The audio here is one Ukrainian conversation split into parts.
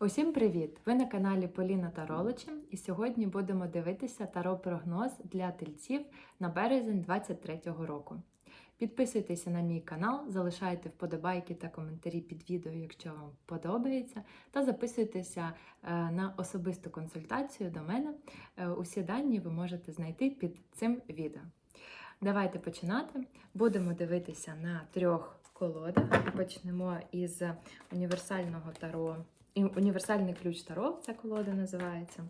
Усім привіт! Ви на каналі Поліна Тароличі, і сьогодні будемо дивитися таро-прогноз для тельців на березень 2023 року. Підписуйтеся на мій канал, залишайте вподобайки та коментарі під відео, якщо вам подобається, та записуйтеся е, на особисту консультацію до мене. Е, Усі дані ви можете знайти під цим відео. Давайте починати. Будемо дивитися на трьох колодах. Почнемо із універсального таро. Універсальний ключ Таро, ця колода називається.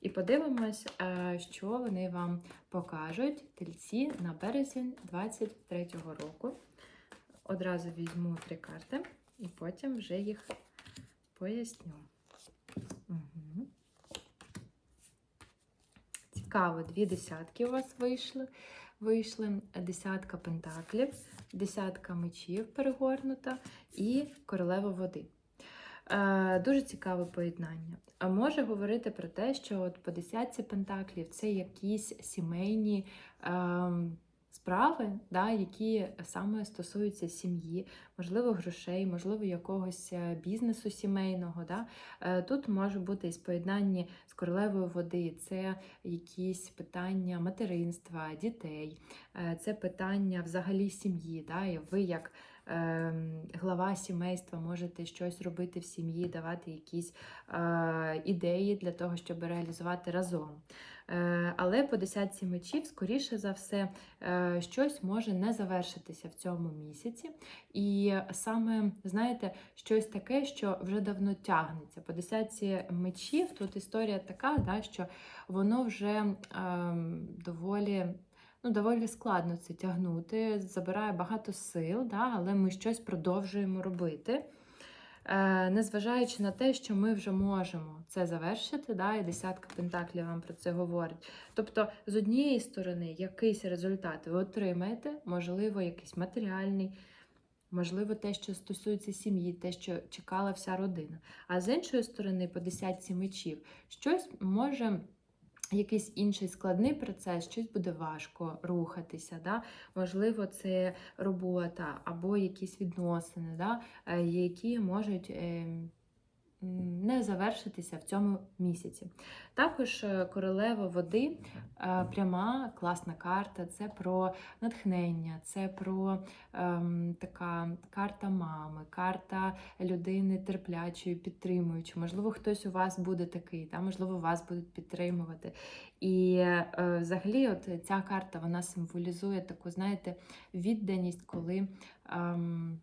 І подивимось, е, що вони вам покажуть тельці на березень 23-го року. Одразу візьму три карти і потім вже їх поясню. Угу. Цікаво, дві десятки у вас вийшли. Вийшли десятка пентаклів, десятка мечів перегорнута і королева води. Е, Дуже цікаве поєднання. А може говорити про те, що от по десятці пентаклів це якісь сімейні е, справи, да, які саме стосуються сім'ї, можливо, грошей, можливо, якогось е, бізнесу сімейного. Да. Е, Тут може бути і поєднанні з королевою води, це якісь питання материнства, дітей, це питання взагалі сім'ї. Да, і ви як ем, глава сімейства можете щось робити в сім'ї, давати якісь е, ідеї для того, щоб реалізувати разом. Е, але по десятці мечів, скоріше за все, е, щось може не завершитися в цьому місяці. І саме, знаєте, щось таке, що вже давно тягнеться. По десятці мечів тут історія така, да, що воно вже ем, доволі ну, доволі складно це тягнути, забирає багато сил, да, але ми щось продовжуємо робити. Е, Незважаючи на те, що ми вже можемо це завершити, да, і десятка пентаклів вам про це говорить. Тобто, з однієї сторони, якийсь результат ви отримаєте, можливо, якийсь матеріальний, можливо, те, що стосується сім'ї, те, що чекала вся родина. А з іншої сторони, по десятці мечів, щось може якийсь інший складний процес, щось буде важко рухатися. Да? Можливо, це робота або якісь відносини, да? е, які можуть. Не завершитися в цьому місяці. Також е, королева води е, пряма класна карта. Це про натхнення, це про ем, така карта мами, карта людини терплячої, підтримуючої. Можливо, хтось у вас буде такий, та, можливо, вас будуть підтримувати. І е, взагалі, от ця карта вона символізує таку, знаєте, відданість, коли. Ем,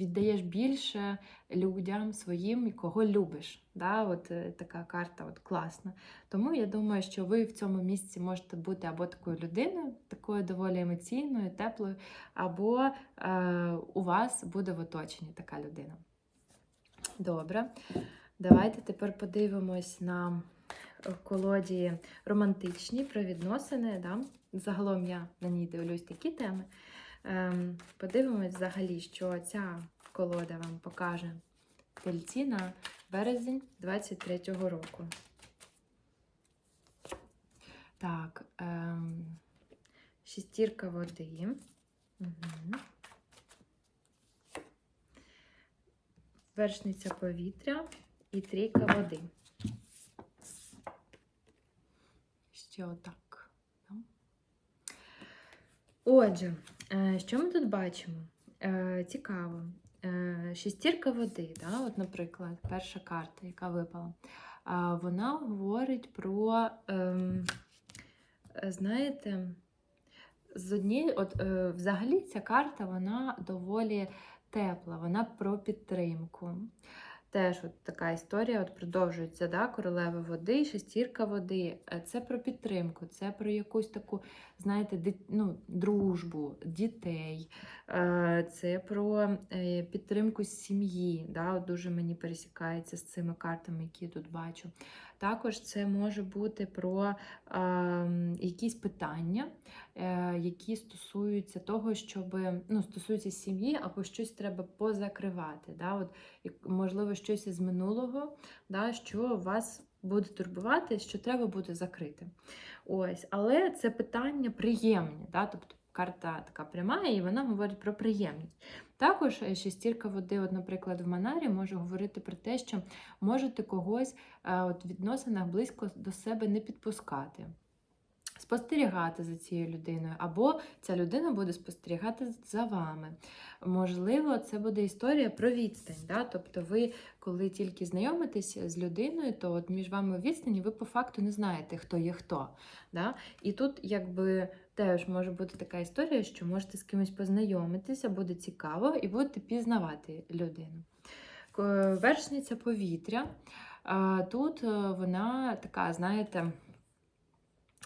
Віддаєш більше людям своїм, кого любиш. Да? От е, така карта от класна. Тому я думаю, що ви в цьому місці можете бути або такою людиною, такою доволі емоційною, теплою, або е, у вас буде в оточенні така людина. Добре. Давайте тепер подивимось на колоді романтичні про відносини. Да? Загалом я на ній дивлюсь такі теми. Ем, Подивимось взагалі, що ця колода вам покаже тельці на березень 23-го року. Так, ем, шестірка води. Угу. Вершниця повітря і трійка води. Ще отак. Отже, що ми тут бачимо? Е, Цікаво. Е, Шестірка води, да? от, наприклад, перша карта, яка випала, вона говорить про, ем, е, знаєте, з однієї, от е, взагалі ця карта вона доволі тепла, вона про підтримку. Теж от така історія от продовжується, да? королева води, шестірка води. Е, Це про підтримку, це про якусь таку, знаєте, ди- ну, дружбу, дітей, Е, це про е, підтримку сім'ї. Да? От Дуже мені пересікається з цими картами, які я тут бачу. Також це може бути про е, якісь питання, е, які стосуються того, щоб ну, стосуються сім'ї, або щось треба позакривати. Да? От, можливо, щось із минулого, да, що вас буде турбувати, що треба буде закрити. Ось, але це питання приємні. Да? Тобто карта така пряма, і вона говорить про приємність. Також е, шестірка води, от, наприклад, в Манарі може говорити про те, що можете когось е, от, в відносинах близько до себе не підпускати. Спостерігати за цією людиною, або ця людина буде спостерігати за вами. Можливо, це буде історія про відстань. Да? Тобто, ви, коли тільки знайомитесь з людиною, то от між вами відстані ви по факту не знаєте, хто є хто. Да? І тут, якби теж може бути така історія, що можете з кимось познайомитися, буде цікаво, і будете пізнавати людину. Вершниця повітря. Тут е, вона така, знаєте,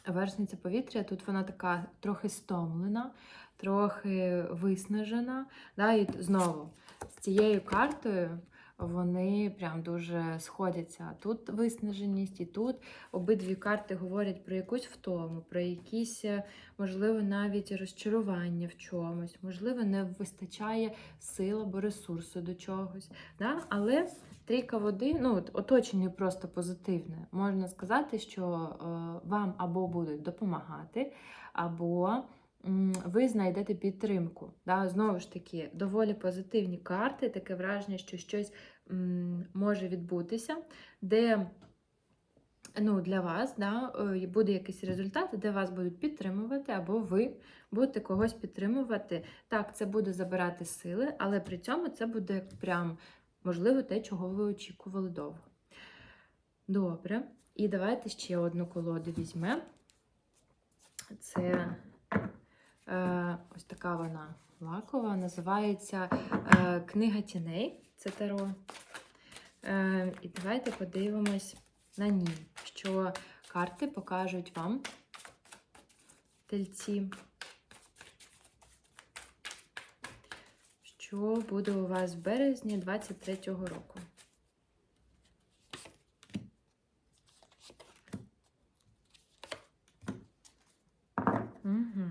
вершниця повітря, тут вона така трохи стомлена, трохи виснажена. Да? І знову з цією картою вони прям дуже сходяться. Тут виснаженість, і тут обидві карти говорять про якусь втому, про якісь, е, можливо, навіть розчарування в чомусь, можливо, не вистачає сил або ресурсу до чогось. Да? Але трійка води, ну, от оточення просто позитивне. Можна сказати, що е, вам або будуть допомагати, або ви знайдете підтримку. Да? Знову ж таки, доволі позитивні карти, таке враження, що щось може відбутися, де ну, для вас да, е, буде якийсь результат, де вас будуть підтримувати, або ви будете когось підтримувати. Так, це буде забирати сили, але при цьому це буде прям, можливо, те, чого ви очікували довго. Добре. І давайте ще одну колоду візьмемо. Це ось така вона лакова, називається е, Книга тіней. Це таро. Е, і давайте подивимось на ній, що карти покажуть вам тельці. Що буде у вас в березні 23-го року? Угу.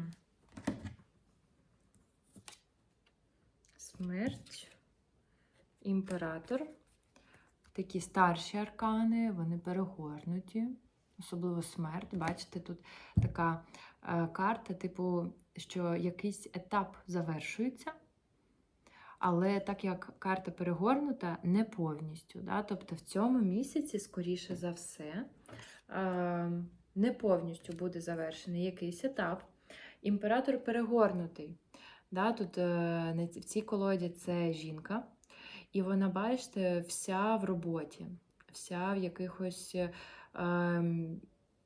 Смерть, імператор. Такі старші аркани, вони перегорнуті, особливо смерть. Бачите, тут така е, карта, типу, що якийсь етап завершується. Але так як карта перегорнута, не повністю. Да? Тобто в цьому місяці, скоріше за все, е, не повністю буде завершений якийсь етап. Імператор перегорнутий. Да? Тут е, в цій колоді це жінка, і вона, бачите, вся в роботі, вся в якихось е, ем,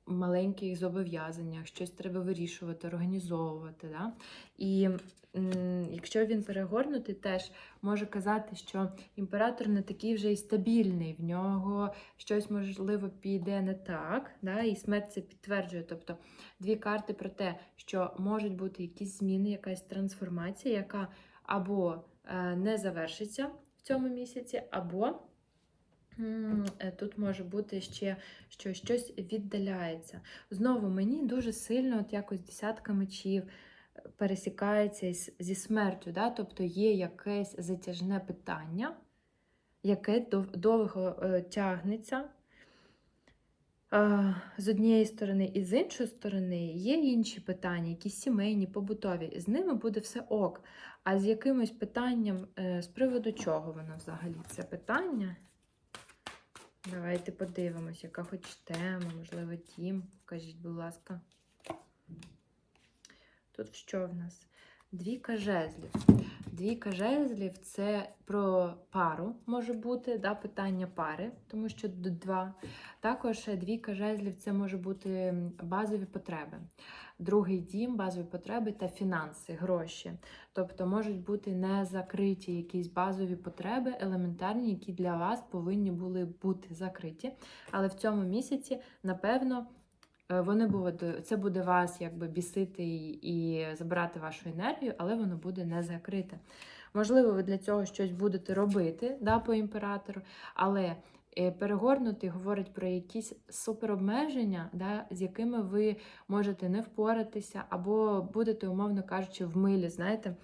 маленьких зобов'язаннях, щось треба вирішувати, організовувати. Да? І м, якщо він перегорнутий, теж може казати, що імператор не такий вже і стабільний, в нього щось можливо піде не так, да? і смерть це підтверджує. Тобто дві карти про те, що можуть бути якісь зміни, якась трансформація, яка або е, не завершиться в цьому місяці, або е, тут може бути ще що щось віддаляється. Знову мені дуже сильно, от якось десятка мечів е, пересікається зі смертю. Да? Тобто є якесь затяжне питання, яке довго е, тягнеться. З однієї сторони, і з іншої сторони є інші питання, якісь сімейні, побутові. З ними буде все ок. А з якимось питанням, е, з приводу чого воно взагалі це питання? Давайте подивимось, яка хоч тема, можливо, тім. Покажіть, будь ласка. Тут що в нас? Двійка жезлів. Двійка жезлів це про пару може бути, да, питання пари, тому що два. Також е, двійка жезлів це може бути базові потреби. Другий дім, базові потреби та фінанси, гроші. Тобто можуть бути не закриті якісь базові потреби, елементарні, які для вас повинні були бути закриті. Але в цьому місяці, напевно, вони будуть, це буде вас якби бісити і, і забирати вашу енергію, але воно буде не закрите. Можливо, ви для цього щось будете робити да, по імператору, але е, перегорнутий говорить про якісь суперобмеження, да, з якими ви можете не впоратися, або будете, умовно кажучи, в милі, знаєте,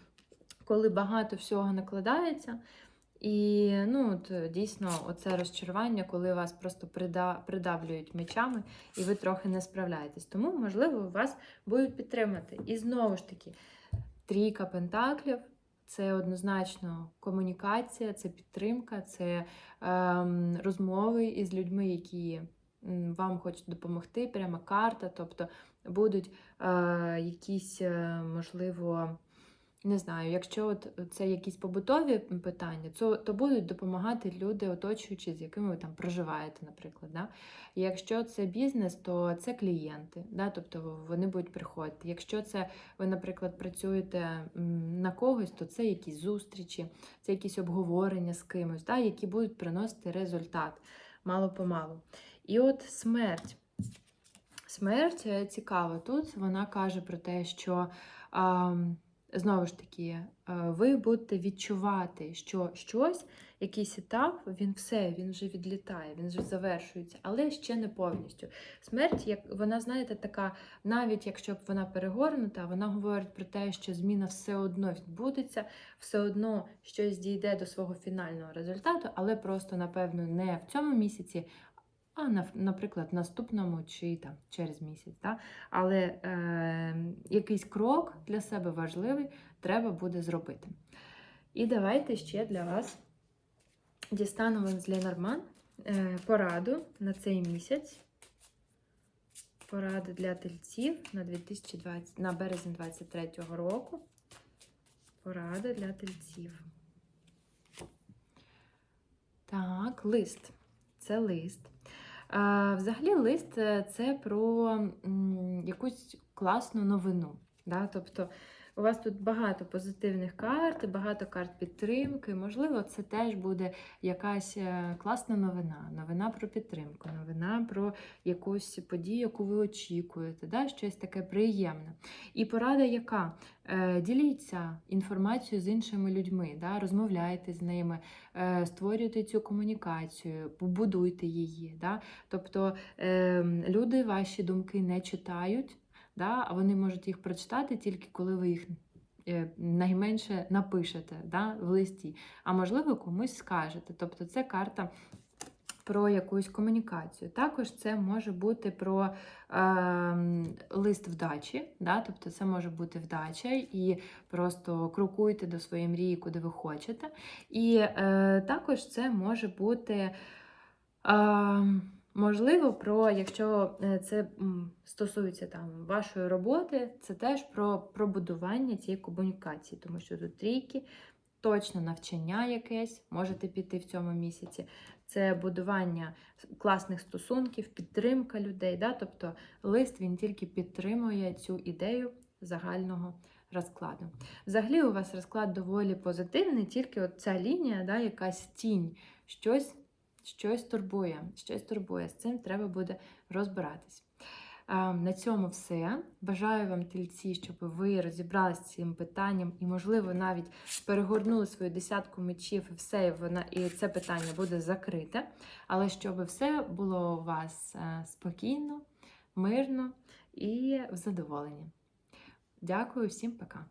коли багато всього накладається. І ну, от, дійсно, оце розчарування, коли вас просто прида- придавлюють мечами, і ви трохи не справляєтесь. Тому, можливо, вас будуть підтримати. І знову ж таки, Трійка пентаклів це однозначно комунікація, це підтримка, це ем, розмови із людьми, які вам хочуть допомогти. Прямо карта, тобто будуть е, якісь, е, можливо, не знаю, якщо от це якісь побутові питання, то, то будуть допомагати люди, оточуючі, з якими ви там проживаєте, наприклад. Да? Якщо це бізнес, то це клієнти, да? тобто вони будуть приходити. Якщо це ви, наприклад, працюєте на когось, то це якісь зустрічі, це якісь обговорення з кимось, да? які будуть приносити результат мало-помалу. І от смерть. Смерть е, цікава. Тут вона каже про те, що. А, Знову ж таки, е, ви будете відчувати, що щось, якийсь етап, він все, він вже відлітає, він вже завершується, але ще не повністю. Смерть, як вона, знаєте, така, навіть якщо б вона перегорнута, вона говорить про те, що зміна все одно відбудеться, все одно щось дійде до свого фінального результату, але просто, напевно, не в цьому місяці. А, на- наприклад, наступному чи там через місяць. Да? Але е, якийсь крок для себе важливий треба буде зробити. І давайте ще для вас дістанемо з Ленорман е, пораду на цей місяць. Поради для тельців на 2020, на березень 2023 року. Поради для тельців. Так, лист. Це лист. Взагалі, лист е, це про якусь класну новину. Да? Тобто у вас тут багато позитивних карт, багато карт підтримки. Можливо, це теж буде якась е, класна новина, новина про підтримку, новина про якусь подію, яку ви очікуєте, да? щось таке приємне. І порада, яка Е, діліться інформацією з іншими людьми, да? розмовляйте з ними, е, створюйте цю комунікацію, побудуйте її. Да? Тобто е, люди ваші думки не читають, да? а вони можуть їх прочитати тільки коли ви їх е, найменше напишете да? в листі, а можливо комусь скажете. Тобто це карта. Про якусь комунікацію. Також це може бути про е, лист вдачі, да? тобто це може бути вдача, і просто крокуйте до своєї мрії, куди ви хочете. І е, також це може бути. Е, Можливо, про якщо е, це стосується там вашої роботи, це теж про пробудування цієї комунікації, тому що тут трійки, точно навчання якесь можете піти в цьому місяці. Це будування класних стосунків, підтримка людей. Да? Тобто лист він тільки підтримує цю ідею загального розкладу. Взагалі, у вас розклад доволі позитивний, тільки от ця лінія, да, якась тінь, щось щось турбує, щось турбує. З цим треба буде розбиратись. На цьому все. Бажаю вам, тільці, щоб ви розібралися з цим питанням і, можливо, навіть перегорнули свою десятку мечів і все, і вона, і це питання буде закрите. Але щоб все було у вас е, спокійно, мирно і в задоволенні. Дякую всім, пока.